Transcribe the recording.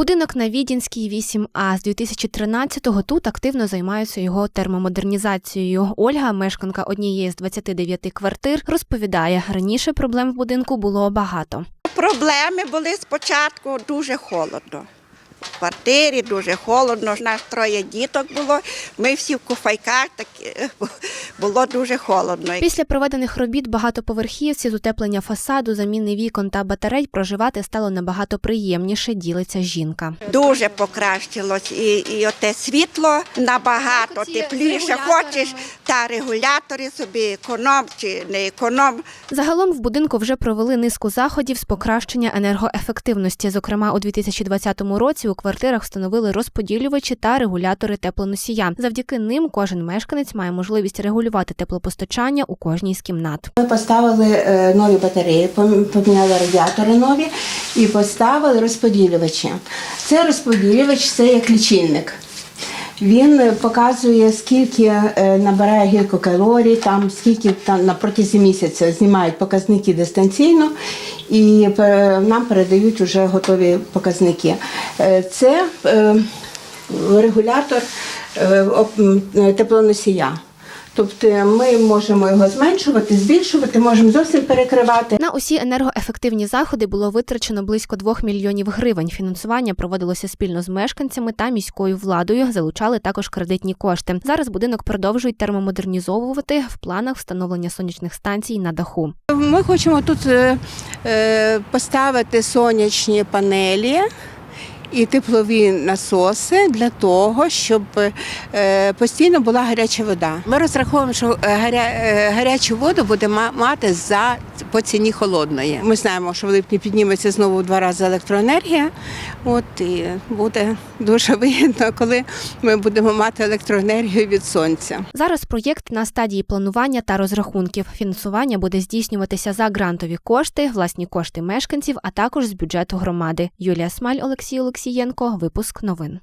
Будинок на Відінській 8А з 2013-го тут активно займаються його термомодернізацією. Ольга, мешканка однієї з 29 квартир, розповідає, раніше проблем в будинку було багато. Проблеми були спочатку дуже холодно. В квартирі дуже холодно. Нас троє діток було. Ми всі в куфайках, так е, було дуже холодно. Після проведених робіт багатоповерхівці з утеплення фасаду, заміни вікон та батарей проживати стало набагато приємніше. Ділиться жінка. Дуже покращилось. І, і оте світло набагато тепліше. Хочеш та регулятори собі економ чи не економ. Загалом в будинку вже провели низку заходів з покращення енергоефективності. Зокрема, у 2020 році у квартирах встановили розподілювачі та регулятори теплоносія. Завдяки ним кожен мешканець має можливість регулювати теплопостачання у кожній з кімнат. Ми поставили е, нові батареї, поміняли радіатори нові і поставили розподілювачі. Це розподілювач це як лічильник. Він показує, скільки е, набирає гілкокалорій, там скільки там на протязі місяця знімають показники дистанційно і е, нам передають вже готові показники. Це регулятор теплоносія. Тобто ми можемо його зменшувати, збільшувати, можемо зовсім перекривати. На усі енергоефективні заходи було витрачено близько 2 мільйонів гривень. Фінансування проводилося спільно з мешканцями та міською владою. Залучали також кредитні кошти. Зараз будинок продовжують термомодернізовувати в планах встановлення сонячних станцій на даху. Ми хочемо тут е, е, поставити сонячні панелі. І теплові насоси для того, щоб е, постійно була гаряча вода. Ми розраховуємо, що е, гаря, е, гарячу воду буде мати за по ціні холодної. Ми знаємо, що в липні підніметься знову в два рази електроенергія. От і буде дуже вигідно, коли ми будемо мати електроенергію від сонця. Зараз проєкт на стадії планування та розрахунків. Фінансування буде здійснюватися за грантові кошти, власні кошти мешканців, а також з бюджету громади. Юлія Смаль, Олексій Олексій Олексієнко. Випуск новин.